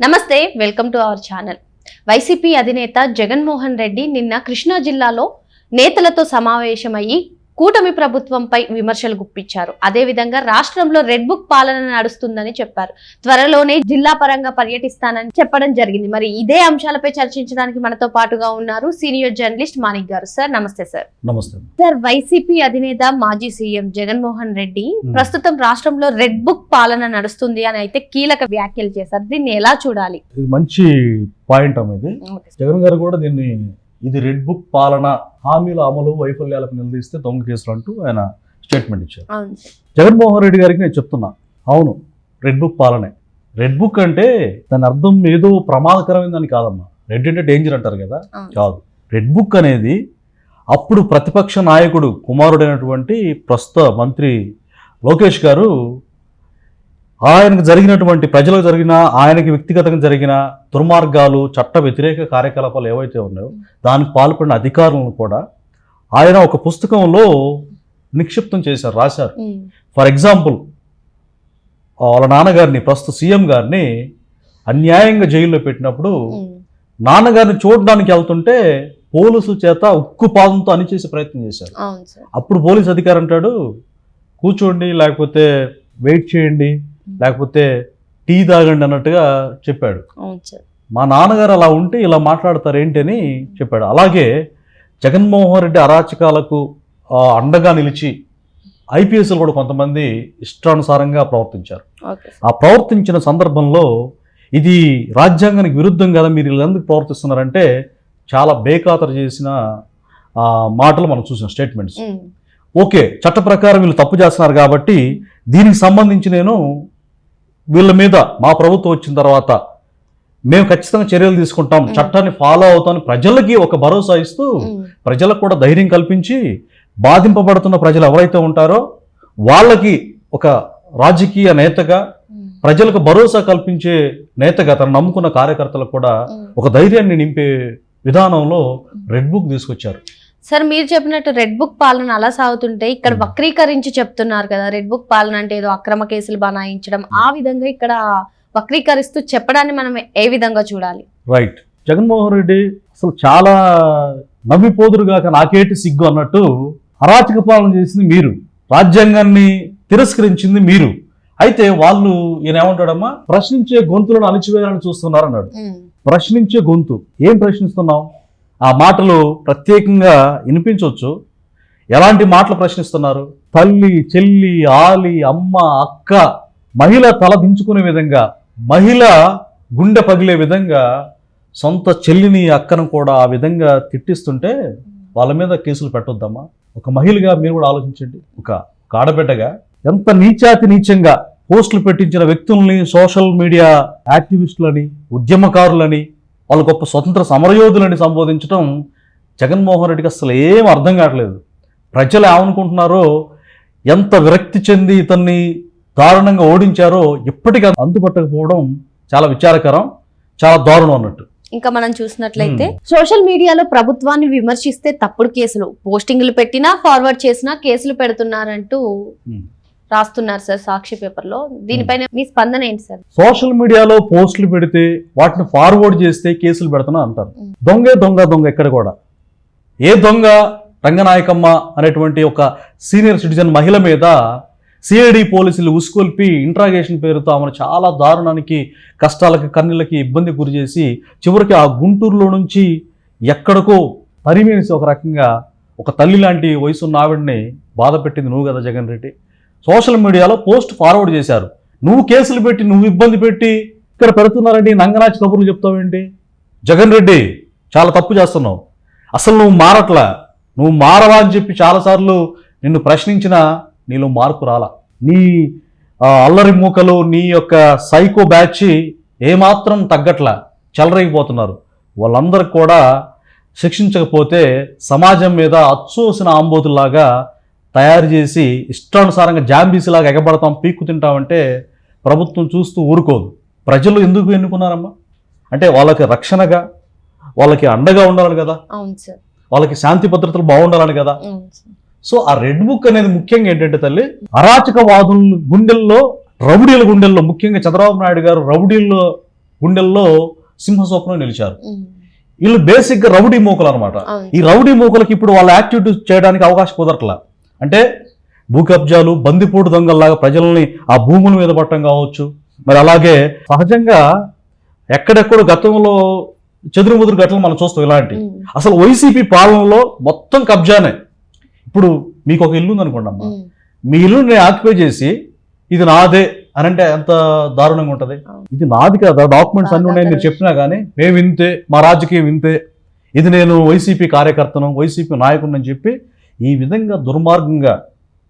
నమస్తే welcome to our channel. YCP అధినేత జగన్మోహన్ రెడ్డి నిన్న కృష్ణా జిల్లాలో నేతలతో సమావేశమయ్యి కూటమి ప్రభుత్వంపై విమర్శలు గుప్పించారు. అదేవిధంగా రాష్ట్రంలో రెడ్ బుక్ పాలన నడుస్తుందని చెప్పారు. త్వరలోనే జిల్లా పరంగా పర్యటిస్తానని చెప్పడం జరిగింది. మరి ఇదే అంశాలపై చర్చించడానికి మనతో పాటుగా ఉన్నారు సీనియర్ జర్నలిస్ట్ మాణిక్ గారు. సార్ నమస్తే సార్. నమస్తే. సార్ వైసీపీ అధినేత మాజీ సీఎం జగన్మోహన్ రెడ్డి. ప్రస్తుతం రాష్ట్రంలో రెడ్ బుక్ పాలన నడుస్తుంది అని అయితే కీలక వ్యాఖ్యలు చేశారు. దీన్ని ఎలా చూడాలి? మంచి పాయింట్ అమ్మ ఇది జగన్ గారు కూడా దీన్ని ఇది రెడ్ బుక్ పాలన హామీల అమలు వైఫల్యాలకు నిలదీస్తే దొంగ కేసులు అంటూ ఆయన స్టేట్మెంట్ ఇచ్చారు. జగన్మోహన్ రెడ్డి గారికి నేను చెప్తున్నా అవును రెడ్ బుక్ పాలనే. రెడ్ బుక్ అంటే దాని అర్థం ఏదో ప్రమాదకరమైందని కాదమ్మా. రెడ్ అంటే డేంజర్ అంటారు కదా. కాదు. రెడ్ బుక్ అనేది అప్పుడు ప్రతిపక్ష నాయకుడు కుమారుడైనటువంటి ప్రస్తుత మంత్రి లోకేష్ గారు ఆయనకు జరిగినటువంటి ప్రజలకు జరిగిన ఆయనకి వ్యక్తిగతంగా జరిగిన దుర్మార్గాలు చట్ట వ్యతిరేక కార్యకలాపాలు ఏవైతే ఉన్నాయో దానికి పాల్పడిన అధికారులను కూడా ఆయన ఒక పుస్తకంలో నిక్షిప్తం చేశారు రాశారు. ఫర్ ఎగ్జాంపుల్ వాళ్ళ నాన్నగారిని ప్రస్తుత సీఎం గారిని అన్యాయంగా జైల్లో పెట్టినప్పుడు నాన్నగారిని చూడడానికి వెళ్తుంటే పోలీసు చేత ఉక్కు పాదంతో అణిచేసే ప్రయత్నం చేశారు. అప్పుడు పోలీస్ అధికారి అంటాడు కూర్చోండి లేకపోతే వెయిట్ చేయండి లేకపోతే టీ తాగండి అన్నట్టుగా చెప్పాడు. మా నాన్నగారు అలా ఉంటే ఇలా మాట్లాడతారు ఏంటి అని చెప్పాడు. అలాగే జగన్మోహన్ రెడ్డి అరాచకాలకు అండగా నిలిచి ఐపీఎస్లు కూడా కొంతమంది ఇష్టానుసారంగా ప్రవర్తించారు. ఆ ప్రవర్తించిన సందర్భంలో ఇది రాజ్యాంగానికి విరుద్ధం కదా మీరు ఎందుకు ప్రవర్తిస్తున్నారంటే చాలా బేఖాతరు చేసిన మాటలు మనం చూసిన స్టేట్మెంట్స్. ఓకే చట్ట ప్రకారం వీళ్ళు తప్పు చేస్తున్నారు కాబట్టి దీనికి సంబంధించి నేను వీళ్ళ మీద మా ప్రభుత్వం వచ్చిన తర్వాత మేము ఖచ్చితంగా చర్యలు తీసుకుంటాం. చట్టాన్ని ఫాలో అవుతామని ప్రజలకి ఒక భరోసా ఇస్తూ ప్రజలకు కూడా ధైర్యం కల్పించి బాధింపబడుతున్న ప్రజలు ఎవరైతే ఉంటారో వాళ్ళకి ఒక రాజకీయ నేతగా ప్రజలకు భరోసా కల్పించే నేతగా తను నమ్ముకున్న కార్యకర్తలకు కూడా. ఒక ధైర్యాన్ని నింపే విధానంలో రెడ్ బుక్ తీసుకొచ్చారు సార్ మీరు చెప్పినట్టు రెడ్ బుక్ పాలన అలా సాగుతుంటే ఇక్కడ. వక్రీకరించి చెప్తున్నారు కదా రెడ్ బుక్ పాలన అంటే ఏదో అక్రమ కేసులు బనాయించడం ఆ విధంగా ఇక్కడ వక్రీకరిస్తూ చెప్పడాన్ని మనం ఏ విధంగా చూడాలి? రైట్ జగన్మోహన్ రెడ్డి అసలు చాలా నవ్విపోదురుగాక నాకేటి సిగ్గు అన్నట్టు అరాచక పాలన చేసింది మీరు. రాజ్యాంగాన్ని తిరస్కరించింది మీరు. అయితే వాళ్ళు ఈయన ఏమంటాడమ్మా ప్రశ్నించే గొంతులను అణిచివేయాలని చూస్తున్నారు అన్నాడు ప్రశ్నించే గొంతు. ఏం ప్రశ్నిస్తున్నావు? ఆ మాటలు ప్రత్యేకంగా వినిపించవచ్చు. ఎలాంటి మాటలు ప్రశ్నిస్తున్నారు? తల్లి చెల్లి ఆలి అమ్మ అక్క మహిళ తల దించుకునే విధంగా మహిళ గుండె పగిలే విధంగా సొంత చెల్లిని అక్కను కూడా ఆ విధంగా తిట్టిస్తుంటే వాళ్ళ మీద కేసులు పెట్టొద్దమ్మా. ఒక మహిళగా మీరు కూడా ఆలోచించండి. ఒక ఒక ఆడబిడ్డగా ఎంత నీచాతి నీచంగా పోస్టులు పెట్టించిన వ్యక్తుల్ని సోషల్ మీడియా యాక్టివిస్టులని ఉద్యమకారులని వాళ్ళ గొప్ప స్వతంత్ర సమరయోధులని సంబోధించడం జగన్మోహన్ రెడ్డికి అసలు ఏం అర్థం కావట్లేదు. ప్రజలు ఏమనుకుంటున్నారో ఎంత విరక్తి చెంది ఇతన్ని దారుణంగా ఓడించారో ఇప్పటికీ అందుపట్టకపోవడం చాలా విచారకరం చాలా దారుణం అన్నట్టు. ఇంకా మనం చూసినట్లయితే సోషల్ మీడియాలో ప్రభుత్వాన్ని విమర్శిస్తే తప్పుడు కేసులు పోస్టింగ్లు పెట్టినా ఫార్వర్డ్ చేసినా కేసులు పెడుతున్నారంటూ. రాస్తున్నారు సార్ సాక్షి పేపర్లో. దీనిపైన మీ స్పందన ఏంటి సార్? సోషల్ మీడియాలో పోస్టులు పెడితే వాటిని ఫార్వర్డ్ చేస్తే కేసులు పెడుతున్నా అంటారు. దొంగ దొంగే దొంగ దొంగ ఎక్కడ కూడా. ఏ దొంగ రంగనాయకమ్మ అనేటువంటి ఒక సీనియర్ సిటిజన్ మహిళ మీద సిఐడి పోలీసులు ఉసుకొల్పి ఇంట్రాగేషన్ పేరుతో ఆమెను చాలా దారుణానికి కష్టాలకి కన్నీళ్ళకి ఇబ్బంది గురి చేసి చివరికి ఆ గుంటూరులో నుంచి ఎక్కడికో తరిమేసి ఒక రకంగా ఒక తల్లి లాంటి వయసున్న ఆవిడని బాధ పెట్టింది నువ్వు కదా జగన్ రెడ్డి. సోషల్ మీడియాలో పోస్ట్ ఫార్వర్డ్ చేశారు. నువ్వు కేసులు పెట్టి నువ్వు ఇబ్బంది పెట్టి ఇక్కడ పెడుతున్నారండి నంగనాచి కబుర్లు చెప్తావేంటి జగన్ రెడ్డి చాలా తప్పు చేస్తున్నావు. అసలు నువ్వు మారట్లా? నువ్వు మారవా అని చెప్పి చాలాసార్లు నిన్ను ప్రశ్నించినా నీలో మార్పు రాలా? నీ అల్లరి మూకలు నీ యొక్క సైకో బ్యాచ్ ఏమాత్రం తగ్గట్లా చెలరైపోతున్నారు వాళ్ళందరికి కూడా శిక్షించకపోతే సమాజం మీద అచ్చోసిన ఆంబోతులాగా తయారు చేసి ఇష్టానుసారంగా జాంబీసీలాగా ఎగబడతాం పీక్కు తింటామంటే ప్రభుత్వం చూస్తూ ఊరుకోదు. ప్రజలు ఎందుకు ఎన్నుకున్నారమ్మా? అంటే వాళ్ళకి రక్షణగా వాళ్ళకి అండగా ఉండాలని కదా? వాళ్ళకి శాంతి భద్రతలు బాగుండాలని కదా? సో ఆ రెడ్ బుక్ అనేది ముఖ్యంగా ఏంటంటే తల్లి అరాచకవాదుల గుండెల్లో రౌడీల గుండెల్లో ముఖ్యంగా చంద్రబాబు నాయుడు గారు రౌడీల్లో గుండెల్లో సింహస్వప్నం నిలిచారు. వీళ్ళు బేసిక్గా రౌడీ మూకలు అనమాట ఈ రౌడీ మూకలకి ఇప్పుడు వాళ్ళ యాక్టివిటీస్ చేయడానికి అవకాశం కుదరట్లా? అంటే భూ కబ్జాలు బందిపోటు దొంగల్లాగా ప్రజల్ని ఆ భూముల మీద పట్టడం కావచ్చు. మరి అలాగే సహజంగా ఎక్కడెక్కడ గతంలో చెదురుముదురు ఘటనలు మనం చూస్తాం ఇలాంటి. అసలు వైసీపీ పాలనలో మొత్తం కబ్జానే. ఇప్పుడు మీకు ఒక ఇల్లు ఉందనుకోండి అమ్మా. మీ ఇల్లు నేను ఆక్యుపై చేసి ఇది నాదే అని అంటే ఎంత దారుణంగా ఉంటది. ఇది నాది కదా? డాక్యుమెంట్స్ అన్ని ఉన్నాయని మీరు చెప్పినా కానీ మేము ఇంతే మా రాజకీయం ఇంతే. ఇది నేను వైసీపీ కార్యకర్తను వైసీపీ నాయకుడిని అని చెప్పి ఈ విధంగా దుర్మార్గంగా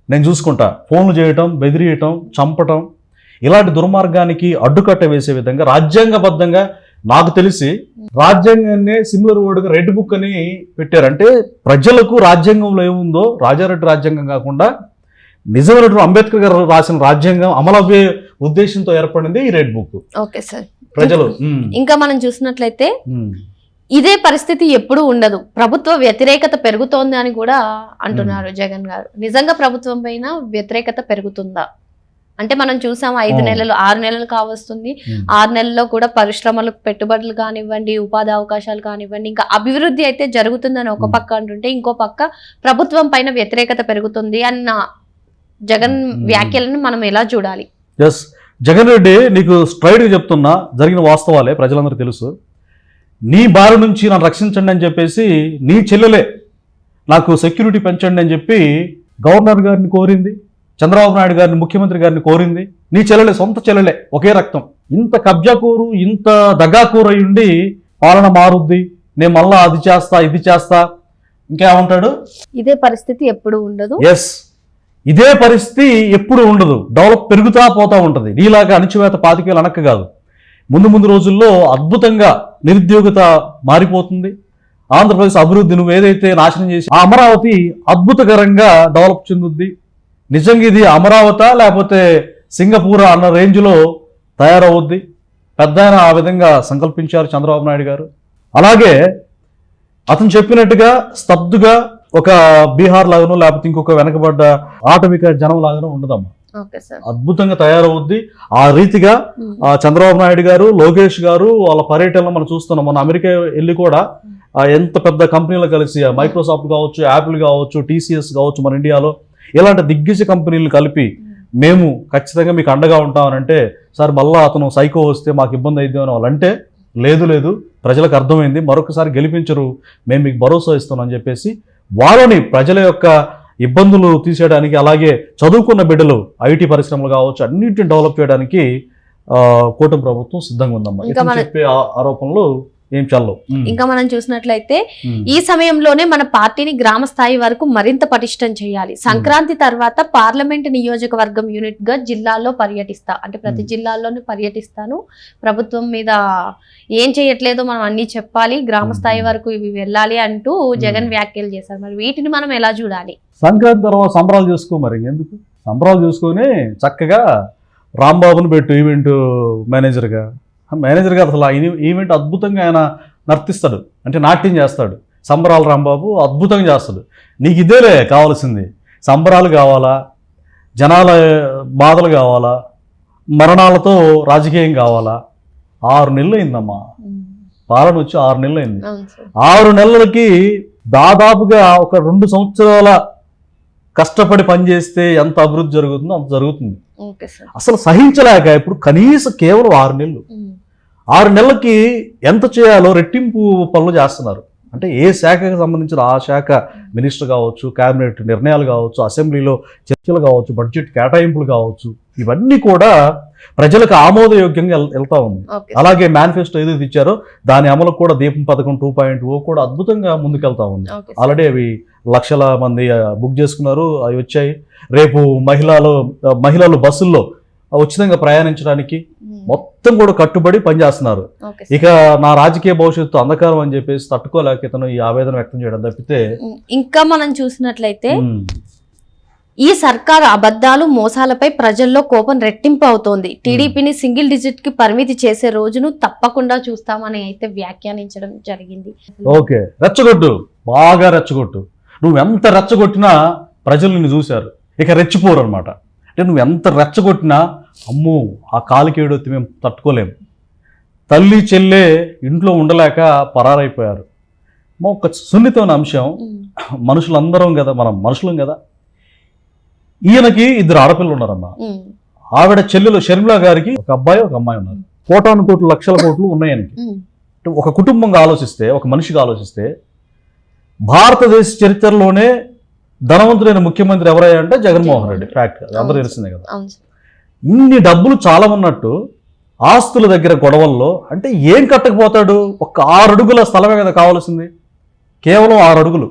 నేను చూసుకుంటా. ఫోన్లు చేయటం బెదిరియటం చంపటం ఇలాంటి దుర్మార్గానికి అడ్డుకట్ట వేసే విధంగా రాజ్యాంగబద్ధంగా నాకు తెలిసి రాజ్యాంగాన్నే సిమిలర్ వర్డ్గా రెడ్ బుక్ అని పెట్టారంటే ప్రజలకు రాజ్యాంగంలో ఏముందో రాజారెడ్డి రాజ్యాంగం కాకుండా నిజమైనటువంటి అంబేద్కర్ గారు రాసిన రాజ్యాంగం అమలవ్యే ఉద్దేశంతో ఏర్పడింది ఈ రెడ్ బుక్. Okay sir. ప్రజలు ఇంకా మనం చూసినట్లయితే ఇదే పరిస్థితి ఎప్పుడూ ఉండదు. ప్రభుత్వ వ్యతిరేకత పెరుగుతోంది అని కూడా అంటున్నారు జగన్ గారు. నిజంగా ప్రభుత్వం పైన వ్యతిరేకత పెరుగుతుందా? అంటే మనం చూసాం ఐదు. నెలలు ఆరు నెలలు కావస్తుంది. ఆరు నెలల్లో కూడా పరిశ్రమలకు పెట్టుబడులు కానివ్వండి ఉపాధి అవకాశాలు కానివ్వండి ఇంకా అభివృద్ధి అయితే జరుగుతుందని ఒక. పక్క అంటుంటే ఇంకో పక్క ప్రభుత్వం పైన వ్యతిరేకత పెరుగుతుంది అన్న జగన్. వ్యాఖ్యలను మనం ఎలా చూడాలి? ఎస్ జగన్ రెడ్డి నీకు స్ట్రైట్గా చెప్తున్నా జరిగిన వాస్తవాలే ప్రజలందరికీ తెలుసు. నీ బారి నుంచి నన్ను రక్షించండి అని చెప్పేసి నీ చెల్లెలే నాకు సెక్యూరిటీ పెంచండి అని చెప్పి గవర్నర్ గారిని కోరింది చంద్రబాబు నాయుడు గారిని ముఖ్యమంత్రి గారిని కోరింది. నీ చెల్లెలే సొంత చెల్లెలే ఒకే రక్తం. ఇంత కబ్జాకూరు ఇంత దగాకూరు అయి ఉండి పాలన మారుద్ది. నేను మళ్ళా అది చేస్తా ఇది చేస్తా. ఇంకేమంటాడు? ఇదే పరిస్థితి ఎప్పుడు ఉండదు. ఎస్ ఇదే పరిస్థితి ఎప్పుడు ఉండదు. డెవలప్ పెరుగుతా పోతా ఉంటుంది. నీలాగా అణిచివేత పాతికేలు అనక్క కాదు. ముందు ముందు రోజుల్లో అద్భుతంగా నిరుద్యోగత మారిపోతుంది. ఆంధ్రప్రదేశ్ అభివృద్ధి నువ్వు ఏదైతే నాశనం చేసి ఆ అమరావతి అద్భుతకరంగా డెవలప్ చెందుద్ది. నిజంగా ఇది అమరావత లేకపోతే సింగపూర్ అన్న రేంజ్లో తయారవుద్ది. పెద్ద ఆయన ఆ విధంగా సంకల్పించారు చంద్రబాబు నాయుడు గారు. అలాగే అతను చెప్పినట్టుగా స్తబ్దుగా ఒక బీహార్ లాగానో లేకపోతే ఇంకొక వెనకబడ్డ ఆటవిక జనం లాగానో ఉండదమ్మా. అద్భుతంగా తయారవుద్ది. ఆ రీతిగా చంద్రబాబు నాయుడు గారు లోకేష్ గారు వాళ్ళ పర్యటనలో మనం చూస్తున్నాం. మన అమెరికా వెళ్ళి కూడా ఎంత పెద్ద కంపెనీలు కలిసి ఆ మైక్రోసాఫ్ట్ కావచ్చు యాపిల్ కావచ్చు టీసీఎస్ కావచ్చు మన ఇండియాలో ఇలాంటి దిగ్గజ కంపెనీలు కలిపి మేము ఖచ్చితంగా మీకు అండగా ఉంటామనంటే సార్ మళ్ళా అతను సైకో వస్తే మాకు ఇబ్బంది అయింది అని వాళ్ళు అంటే లేదు లేదు ప్రజలకు అర్థమైంది మరొకసారి గెలిపించరు మేము మీకు భరోసా ఇస్తాం అని చెప్పేసి వాళ్ళని ప్రజల యొక్క ఇబ్బందులు తీసేయడానికి అలాగే చదువుకున్న బిడ్డలు ఐటీ పరిశ్రమలు కావచ్చు అన్నింటిని డెవలప్ చేయడానికి ఆ, కూటమి ప్రభుత్వం సిద్ధంగా ఉందమ్మా. చెప్పే ఆరోపణలు ఏం చల్లవు. ఇంకా మనం చూసినట్లయితే ఈ సమయంలోనే మన పార్టీని గ్రామ స్థాయి వరకు మరింత పటిష్టం చేయాలి. సంక్రాంతి తర్వాత పార్లమెంట్ నియోజకవర్గం యూనిట్గా జిల్లాల్లో పర్యటిస్తా. అంటే ప్రతి. జిల్లాల్లోనూ పర్యటిస్తాను. ప్రభుత్వం మీద ఏం చేయట్లేదో మనం అన్ని చెప్పాలి. గ్రామ స్థాయి. వరకు ఇవి వెళ్ళాలి అంటూ జగన్ వ్యాఖ్యలు చేశారు. మరి వీటిని మనం ఎలా చూడాలి? సంక్రాంతి తర్వాత సంబరాలు చేసుకో మరి. ఎందుకు? సంబరాలు చూసుకొని చక్కగా రాంబాబుని పెట్టు ఈవెంట్ మేనేజర్గా. మేనేజర్గా అసలు ఆ ఈవె- ఈవెంట్ అద్భుతంగా ఆయన నర్తిస్తాడు. అంటే నాట్యం చేస్తాడు. సంబరాలు రాంబాబు అద్భుతంగా చేస్తాడు. నీకు ఇదేలే కావాల్సింది. సంబరాలు కావాలా? జనాల బాధలు కావాలా? మరణాలతో రాజకీయం కావాలా? ఆరు నెలలు అయిందమ్మా పాలన వచ్చి ఆరు నెలలు అయింది ఆరు నెలలకి దాదాపుగా ఒక రెండు సంవత్సరాల కష్టపడి పనిచేస్తే ఎంత అభివృద్ధి జరుగుతుందో అంత జరుగుతుంది. అసలు సహించలేక ఇప్పుడు కనీసం కేవలం ఆరు నెలలు. ఆరు నెలలకి ఎంత చేయాలో రెట్టింపు పనులు చేస్తున్నారు. అంటే ఏ శాఖకు సంబంధించిన ఆ శాఖ మినిస్టర్ కావచ్చు కేబినెట్ నిర్ణయాలు కావచ్చు అసెంబ్లీలో చర్చలు కావచ్చు బడ్జెట్ కేటాయింపులు కావచ్చు ఇవన్నీ కూడా ప్రజలకు ఆమోదయోగ్యంగా వెళ్తా ఉంది. అలాగే మేనిఫెస్టో ఏదైతే ఇచ్చారో దాని అమలు కూడా దీపం పథకం టూ పాయింట్ ఓ కూడా అద్భుతంగా ముందుకెళ్తా ఉంది. ఆల్రెడీ అవి లక్షల మంది బుక్ చేసుకున్నారు అవి వచ్చాయి. రేపు మహిళలు మహిళలు బస్సుల్లో ఉచితంగా ప్రయాణించడానికి మొత్తం కూడా కట్టుబడి పనిచేస్తున్నారు. ఇక నా రాజకీయ భవిష్యత్తు అంధకారం అని చెప్పేసి తట్టుకోలేక ఇతను ఈ ఆవేదన వ్యక్తం చేయడం తప్పితే ఇంకా మనం చూసినట్లయితే ఉమ్, ఈ సర్కారు అబద్ధాలు మోసాలపై ప్రజల్లో కోపం రెట్టింపు అవుతోంది. టీడీపీని సింగిల్ డిజిట్కి పరిమితి చేసే రోజును తప్పకుండా చూస్తామని అయితే వ్యాఖ్యానించడం జరిగింది. ఓకే. రెచ్చగొట్టు. బాగా రెచ్చగొట్టు. నువ్వు ఎంత రెచ్చగొట్టినా ప్రజలు నిన్ను చూశారు. ఇక రెచ్చిపోరు అనమాట అంటే నువ్వు ఎంత రెచ్చగొట్టినా అమ్మో ఆ కాలికేడొత్తి మేము తట్టుకోలేము తల్లి చెల్లె ఇంట్లో ఉండలేక పరారైపోయారు. మా ఒక సున్నితమైన అంశం మనుషులందరం కదా మనం మనుషులం కదా. ఈయనకి ఇద్దరు ఆడపిల్లలు ఉన్నారమ్మా. ఆవిడ చెల్లెలు షర్మిల గారికి ఒక అబ్బాయి ఒక అమ్మాయి ఉన్నారు. కోటాను కోట్లు లక్షల కోట్లు ఉన్నాయి ఆయనకి. ఉమ్, అంటే ఒక కుటుంబంగా ఆలోచిస్తే ఒక మనిషిగా ఆలోచిస్తే భారతదేశ చరిత్రలోనే ధనవంతుడైన ముఖ్యమంత్రి ఎవరయ్యా అంటే జగన్మోహన్ రెడ్డి. ఫ్యాక్ట్ అది అందరూ తెలిసిందే కదా. ఇన్ని డబ్బులు చాలా ఉన్నట్టు ఆస్తుల దగ్గర గొడవల్లో అంటే ఏం కట్టకపోతాడు? ఒక ఆరు అడుగుల స్థలమే కదా కావాల్సింది. కేవలం ఆరు అడుగులు.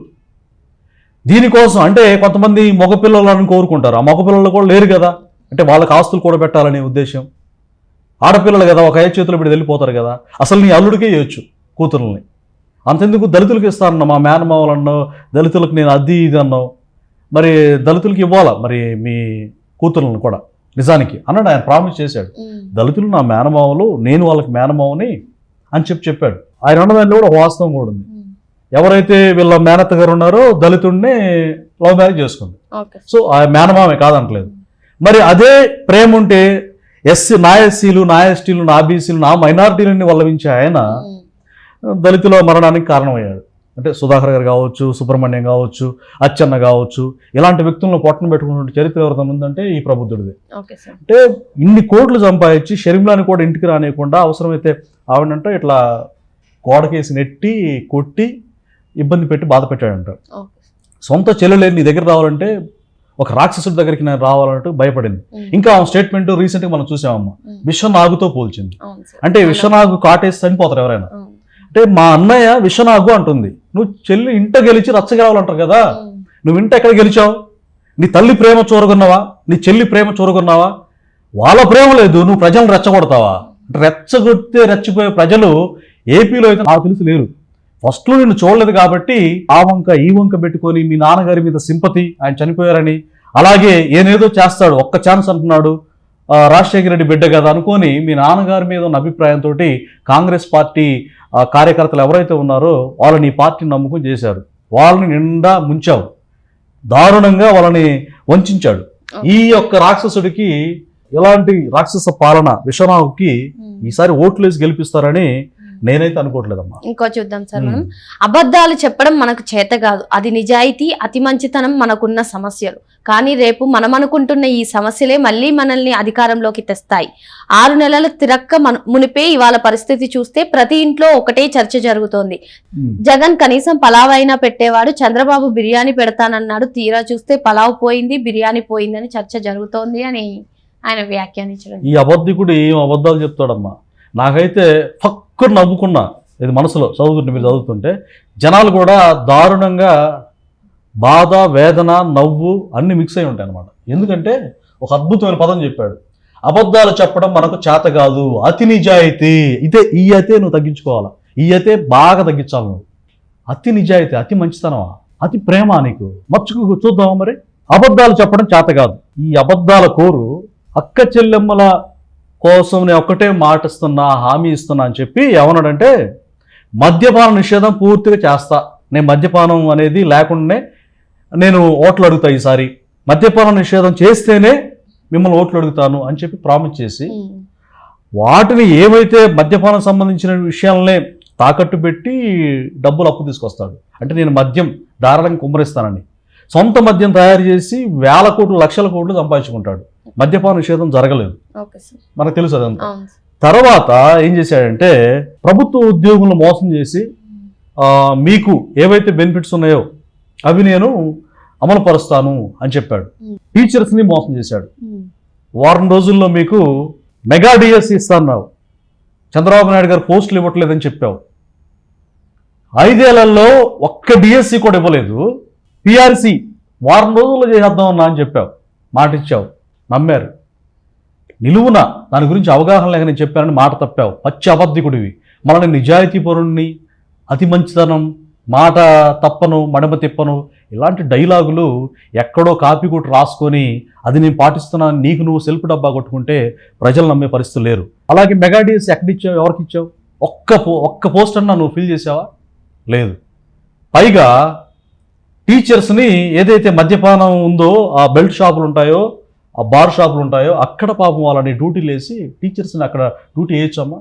దీనికోసం అంటే కొంతమంది మగపిల్లలను కోరుకుంటారు. ఆ మగపిల్లలు కూడా లేరు కదా. అంటే వాళ్ళకి ఆస్తులు కూడా పెట్టాలనే ఉద్దేశం. ఆడపిల్లలు కదా ఒక ఐదు చేతులు పెట్టి వెళ్ళిపోతారు కదా. అసలు నీ అల్లుడికే ఇవ్వచ్చు కూతురుల్ని. అంతెందుకు దళితులకు ఇస్తానన్నా మా మేనమావలన్నో దళితులకు నేను అది ఇది అన్నావు. మరి దళితులకి ఇవ్వాలా? మరి మీ కూతురులను కూడా. నిజానికి అన్నాడు ఆయన ప్రామిస్ చేశాడు. దళితులు నా మేనమావలు నేను వాళ్ళకి మేనమావని అని చెప్పి చెప్పాడు. ఆయన ఉన్నదాన్ని కూడా వాస్తవం కూడా ఉంది. ఎవరైతే వీళ్ళ మేనత్త గారు ఉన్నారో దళితుడిని లవ్ మ్యారేజ్ చేసుకుంది. సో ఆ మేనమామే కాదంటలేదు. మరి అదే ప్రేమ ఉంటే ఎస్సీ నా ఎస్సీలు నా ఎస్టీలు నా బీసీలు నా మైనారిటీలని వల్లవించే ఆయన దళితుల మరణానికి కారణమయ్యాడు. అంటే సుధాకర్ గారు కావచ్చు సుబ్రహ్మణ్యం కావచ్చు అచ్చెన్న కావచ్చు ఇలాంటి వ్యక్తులను పొట్టన పెట్టుకున్న చరిత్ర ఎవరితో ఉందంటే ఈ ప్రబుద్ధుడిది అంటే ఇన్ని కోట్లు సంపాదించి షర్మిలాని కూడా ఇంటికి రానియకుండా అవసరమైతే ఆవిడంటే ఇట్లా గోడకేసి నెట్టి కొట్టి ఇబ్బంది పెట్టి బాధ పెట్టాడంట. సొంత చెల్లెలు నీ దగ్గర రావాలంటే ఒక రాక్షసుడి దగ్గరికి నేను రావాలంటూ భయపడింది. ఇంకా ఆ స్టేట్మెంట్ రీసెంట్గా మనం చూసామమ్మా. విశ్వనాగుతో పోల్చింది. అంటే విశ్వనాగు కాటేసి చనిపోతారు ఎవరైనా. అంటే మా అన్నయ్య విశ్వనాగు అంటుంది నువ్వు చెల్లి ఇంట గెలిచి రచ్చగలవాలంటారు కదా. నువ్వు ఇంట ఎక్కడ గెలిచావు? నీ తల్లి ప్రేమ చూరగొన్నావా? నీ చెల్లి ప్రేమ చూరగొన్నావా? వాళ్ళ ప్రేమ లేదు నువ్వు ప్రజలను రెచ్చగొడతావా? రెచ్చగొడితే రెచ్చిపోయే ప్రజలు ఏపీలో అయితే నాకు తెలిసి లేరు. ఫస్ట్లో నిన్ను చూడలేదు కాబట్టి ఆ వంక ఈ వంక పెట్టుకొని మీ నాన్నగారి మీద సింపతి ఆయన చనిపోయారని. అలాగే ఏనేదో చేస్తాడు ఒక్క ఛాన్స్ అంటున్నాడు. రాజశేఖర రెడ్డి బిడ్డ కదా అనుకొని మీ నాన్నగారి మీద ఉన్న అభిప్రాయంతో కాంగ్రెస్ పార్టీ కార్యకర్తలు ఎవరైతే ఉన్నారో వాళ్ళని ఈ పార్టీని నమ్ముకుని చేశారు. వాళ్ళని నిండా ముంచావు. దారుణంగా వాళ్ళని వంచాడు. ఈ యొక్క రాక్షసుడికి ఎలాంటి రాక్షస పాలన విశ్వనాథ్కి. ఈసారి ఓట్లేసి గెలిపిస్తారని నేనైతే అనుకోవట్లేదమ్మా. ఇంకో చూద్దాం సార్ మనం. అబద్ధాలు చెప్పడం మనకు చేత కాదు. అది నిజాయితీ అతి మంచితనం మనకున్న సమస్యలు. కానీ రేపు మనం అనుకుంటున్న ఈ సమస్యలే మళ్ళీ మనల్ని అధికారంలోకి తెస్తాయి. ఆరు నెలల తిరక్క మన మునిపే ఇవాళ పరిస్థితి చూస్తే ప్రతి ఇంట్లో ఒకటే చర్చ జరుగుతోంది. జగన్ కనీసం పలావ్ అయినా పెట్టేవాడు చంద్రబాబు బిర్యానీ పెడతానన్నాడు తీరా చూస్తే పలావ్ పోయింది బిర్యానీ పోయిందని చర్చ జరుగుతోంది అని ఆయన వ్యాఖ్యానించడం ఈ అబద్ధికుడు ఏం అబద్ధాలు చెప్తాడమ్మా? నాకైతే ఒక్కరు నవ్వుకున్నా ఇది మనసులో చదువుతుంటే మీరు చదువుతుంటే జనాలు కూడా దారుణంగా బాధ వేదన నవ్వు అన్ని మిక్స్ అయి ఉంటాయి అనమాట ఎందుకంటే ఒక అద్భుతమైన పదం చెప్పాడు. అబద్ధాలు చెప్పడం మనకు చేత కాదు. అతి నిజాయితీ. ఇదే ఈ అయితే నువ్వు తగ్గించుకోవాలా? ఈ అయితే బాగా తగ్గించాలి నువ్వు. అతి నిజాయితీ అతి మంచితనమా? అతి ప్రేమ నీకు? మర్చుకు చూద్దామా మరి? అబద్ధాలు చెప్పడం చేత కాదు. ఈ అబద్ధాల కోరు అక్క చెల్లెమ్మల కోసం నేను ఒక్కటే మాట ఇస్తున్నా హామీ ఇస్తున్నా అని చెప్పి ఏమన్నాడంటే మద్యపాన నిషేధం పూర్తిగా చేస్తా. నేను మద్యపానం అనేది లేకుండానే నేను ఓట్లు అడుగుతా ఈసారి. మద్యపాన నిషేధం చేస్తేనే మిమ్మల్ని ఓట్లు అడుగుతాను అని చెప్పి ప్రామిస్ చేసి ఉమ్, వాటిని ఏవైతే మద్యపానం సంబంధించిన విషయాలనే తాకట్టు పెట్టి డబ్బులు అప్పు తీసుకొస్తాడు. అంటే నేను మద్యం దారాళంగా కుమ్మరిస్తానని. సొంత మద్యం తయారు చేసి వేల కోట్లు లక్షల కోట్లు సంపాదించుకుంటాడు. మద్యపాన నిషేధం జరగలేదు. మనకు తెలుసు అదంతా. తర్వాత ఏం చేశాడంటే ప్రభుత్వ ఉద్యోగులను మోసం చేసి మీకు ఏవైతే బెనిఫిట్స్ ఉన్నాయో అవి నేను అమలు పరుస్తాను అని చెప్పాడు. టీచర్స్ని మోసం చేశాడు. వారం రోజుల్లో మీకు మెగా డిఎస్సి ఇస్తాన్నావు. చంద్రబాబు నాయుడు గారు పోస్టులు ఇవ్వట్లేదని చెప్పావు. ఐదేళ్ళలో ఒక్క డిఎస్సి కూడా ఇవ్వలేదు. పిఆర్సి వారం రోజుల్లో చేసేద్దామన్నా అని చెప్పావు. మాట ఇచ్చావు నమ్మారు. నిలువున దాని గురించి అవగాహన లేక నేను చెప్పానని మాట తప్పావు. పచ్చి అబద్ధికుడివి మనల్ని నిజాయితీ పరుణ్ణి అతి మంచితనం మాట తప్పను మడమ తిప్పను ఇలాంటి డైలాగులు ఎక్కడో కాపీ కొట్టి రాసుకొని అది నేను పాటిస్తున్నాను నీకు నువ్వు సెల్ఫ్ డబ్బా కొట్టుకుంటే ప్రజలు నమ్మే పరిస్థితి లేరు. అలాగే మెగాడీస్ ఎక్కడిచ్చావు ఎవరికి ఇచ్చావు? ఒక్క పో ఒక్క పోస్ట్ అన్నా నువ్వు ఫిల్ చేసావా? లేదు. పైగా టీచర్స్ని ఏదైతే మద్యపానం ఉందో ఆ బెల్ట్ షాపులు ఉంటాయో ఆ బార్ షాపులు ఉంటాయో అక్కడ పాపం వాళ్ళని డ్యూటీలు వేసి టీచర్స్ని అక్కడ డ్యూటీ వేయొచ్చమ్మా.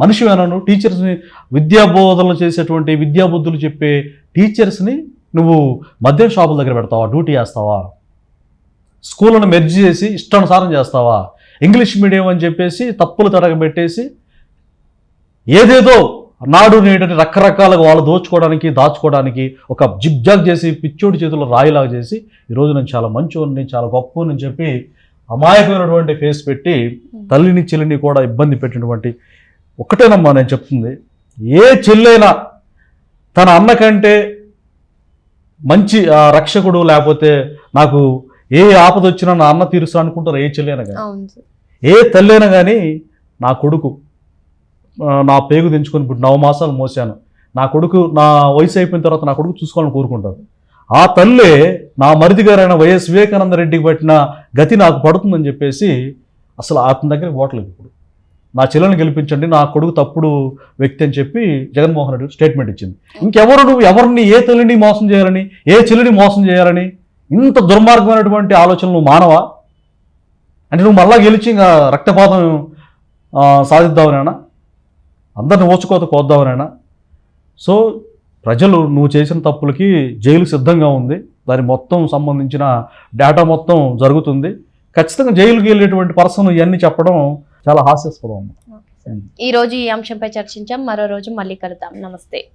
మనిషివేనా నువ్వు టీచర్స్ని విద్యాబోధనలు చేసేటువంటి విద్యాబుద్ధులు చెప్పే టీచర్స్ని నువ్వు మద్యం షాపుల దగ్గర పెడతావా? డ్యూటీ చేస్తావా? స్కూళ్ళను మెర్జ్ చేసి ఇష్టానుసారం చేస్తావా? ఇంగ్లీష్ మీడియం అని చెప్పేసి తప్పులు తడగబెట్టేసి ఏదేదో నాడు నేడని రకరకాలుగా వాళ్ళు దోచుకోవడానికి దాచుకోవడానికి ఒక జిగ్జాగ్ చేసి పిచ్చోడి చేతుల్లో రాయిలాగా చేసి ఈరోజు నేను చాలా మంచోడిని చాలా గొప్పని చెప్పి అమాయకమైనటువంటి ఫేస్ పెట్టి తల్లిని చెల్లిని కూడా ఇబ్బంది పెట్టినటువంటి ఒకటేనమ్మా నేను చెప్తుంది. ఏ చెల్లైనా తన అన్న కంటే మంచి రక్షకుడు లేకపోతే నాకు ఏ ఆపద వచ్చినా నా అన్న తీరుస్తా అనుకుంటారు ఏ చెల్లైనా కానీ ఏ తల్లైనా కానీ నా కొడుకు నా పేగు తెంచుకొని ఇప్పుడు నవమాసాలు మోసాను. నా కొడుకు నా వయసు అయిపోయిన తర్వాత నా కొడుకు చూసుకోవాలని కోరుకుంటారు. ఆ తల్లే నా మరిది గారైన వైఎస్ వివేకానంద రెడ్డికి పట్టిన గతి నాకు పడుతుందని చెప్పేసి అసలు అతని దగ్గర ఓట్లేదు ఇప్పుడు. నా చెల్లెని గెలిపించండి నా కొడుకు తప్పుడు వ్యక్తి అని చెప్పి జగన్మోహన్ రెడ్డి స్టేట్మెంట్ ఇచ్చింది. ఇంకెవరు నువ్వు ఎవరిని ఏ తల్లిని మోసం చేయాలని ఏ చెల్లిని మోసం చేయాలని ఇంత దుర్మార్గమైనటువంటి ఆలోచనలు నువ్వు మానవా? అంటే నువ్వు మళ్ళా గెలిచి ఇంకా రక్తపాతం ఆ, సాధిద్దామనేనా అందరిని ఓచుకోత కోద్దామనేనా సో ప్రజలు నువ్వు చేసిన తప్పులకి జైలు సిద్ధంగా ఉంది. దాని మొత్తం సంబంధించిన డేటా మొత్తం జరుగుతుంది. ఖచ్చితంగా జైలుకి వెళ్ళేటువంటి పర్సన్ ఇవన్నీ చెప్పడం చాలా హాస్యాస్పదం ఈ రోజు ఈ అంశంపై చర్చించాం. మరో రోజు మళ్ళీ కలుద్దాం. నమస్తే.